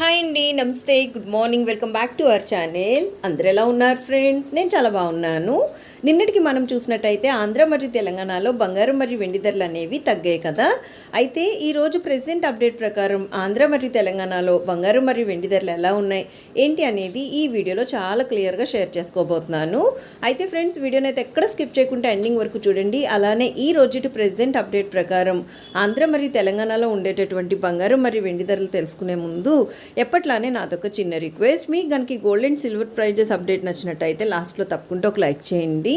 Hi అండి నమస్తే good morning welcome back to our channel. అందరు ఎలా ఉన్నారు ఫ్రెండ్స్? నేను చాలా బాగున్నాను. నిన్నటికి మనం చూసినట్టయితే ఆంధ్ర మరియు తెలంగాణలో బంగారం మరియు వెండి ధరలు అనేవి తగ్గాయి కదా. అయితే ఈరోజు ప్రెసిడెంట్ అప్డేట్ ప్రకారం ఆంధ్ర మరియు తెలంగాణలో బంగారం మరియు వెండి ధరలు ఎలా ఉన్నాయి ఏంటి అనేది ఈ వీడియోలో చాలా క్లియర్గా షేర్ చేసుకోబోతున్నాను. అయితే ఫ్రెండ్స్ వీడియోని అయితే ఎక్కడ స్కిప్ చేయకుండా ఎండింగ్ వరకు చూడండి. అలానే ఈ రోజుటి ప్రెసిడెంట్ అప్డేట్ ప్రకారం ఆంధ్ర మరియు తెలంగాణలో ఉండేటటువంటి బంగారం మరియు వెండి ధరలు తెలుసుకునే ముందు ఎప్పట్లానే నాదొక చిన్న రిక్వెస్ట్. మీకు కనుక gold and silver prices update నచ్చినట్టయితే లాస్ట్లో తప్పకుండా ఒక లైక్ చేయండి.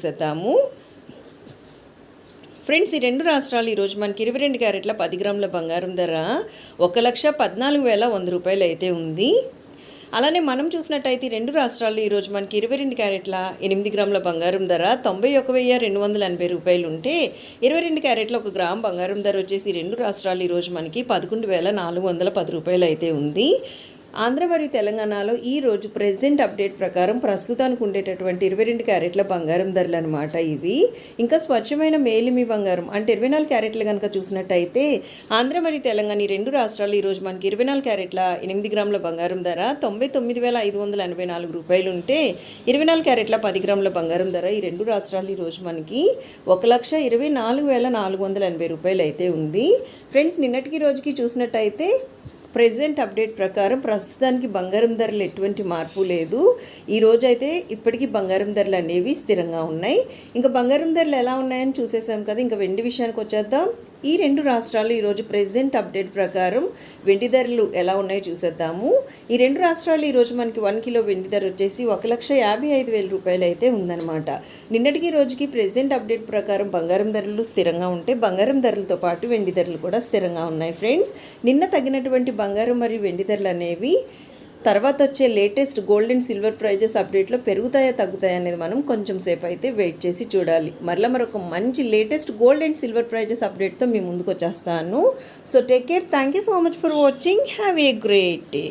చూసేద్దాము. ఫ్రెండ్స్ ఈ రెండు రాష్ట్రాలు ఈరోజు మనకి ఇరవై రెండు క్యారెట్ల పది గ్రాముల బంగారం ధర ఒక లక్ష పద్నాలుగు వేల వంద రూపాయలు అయితే ఉంది. అలానే మనం చూసినట్టయితే ఈ రెండు రాష్ట్రాల్లో ఈరోజు మనకి ఇరవై రెండు క్యారెట్ల ఎనిమిది గ్రాముల బంగారం ధర తొంభై ఒక వెయ్యి రెండు వందల ఎనభై రూపాయలు ఉంటే ఇరవై రెండు క్యారెట్ల ఒక గ్రామ్ బంగారం ధర వచ్చేసి రెండు రాష్ట్రాలు ఈరోజు మనకి పదకొండు వేల నాలుగు వందల పది రూపాయలు అయితే ఉంది. ఆంధ్ర మరియు తెలంగాణలో ఈ రోజు ప్రెసెంట్ అప్డేట్ ప్రకారం ప్రస్తుతానికి ఉండేటటువంటి ఇరవై రెండు క్యారెట్ల బంగారం ధరలు అనమాట ఇవి. ఇంకా స్వచ్ఛమైన మేలిమి బంగారం అంటే ఇరవై నాలుగు క్యారెట్లు కనుక చూసినట్టయితే ఆంధ్ర మరియు తెలంగాణ ఈ రెండు రాష్ట్రాలు ఈరోజు మనకి ఇరవై నాలుగు క్యారెట్ల ఎనిమిది గ్రాముల బంగారం ధర తొంభై తొమ్మిది వేల ఐదు వందల ఎనభై నాలుగు రూపాయలు ఉంటే ఇరవై నాలుగు క్యారెట్ల పది గ్రాముల బంగారం ధర ఈ రెండు రాష్ట్రాలు ఈరోజు మనకి ఒక లక్ష ఇరవై నాలుగు వేల నాలుగు వందల ఎనభై రూపాయలు అయితే ఉంది. ఫ్రెండ్స్ నిన్నటికి రోజుకి చూసినట్టయితే ప్రెసెంట్ అప్డేట్ ప్రకారం ప్రస్తుతానికి బంగారం ధరలు ఎటువంటి మార్పు లేదు. ఈ అయితే ఇప్పటికీ బంగారం ధరలు అనేవి స్థిరంగా ఉన్నాయి. ఇంకా బంగారం ధరలు ఎలా ఉన్నాయని చూసేసాం కదా. ఇంకా వెండి విషయానికి వచ్చేద్దాం. ఈ రెండు రాష్ట్రాలు ఈరోజు ప్రెసెంట్ అప్డేట్ ప్రకారం వెండి ధరలు ఎలా ఉన్నాయో చూసేద్దాము. ఈ రెండు రాష్ట్రాలు ఈరోజు మనకి వన్ కిలో వెండి ధర వచ్చేసి ఒక లక్ష యాభై ఐదు వేల రూపాయలు అయితే ఉందన్నమాట. నిన్నటికి రోజుకి ప్రెసెంట్ అప్డేట్ ప్రకారం బంగారం ధరలు స్థిరంగా ఉంటే బంగారం ధరలతో పాటు వెండి ధరలు కూడా స్థిరంగా ఉన్నాయి ఫ్రెండ్స్. నిన్న తగినటువంటి బంగారం మరియు వెండి ధరలు అనేవి తర్వాత వచ్చే latest gold and silver prices అప్డేట్లో పెరుగుతాయా తగ్గుతాయా అనేది మనం కొంచెం సేపు అయితే వెయిట్ చేసి చూడాలి. మరలా మరొక మంచి latest gold and silver prices అప్డేట్తో మీ ముందుకు వచ్చేస్తాను. So take care thank you so much for watching have a great day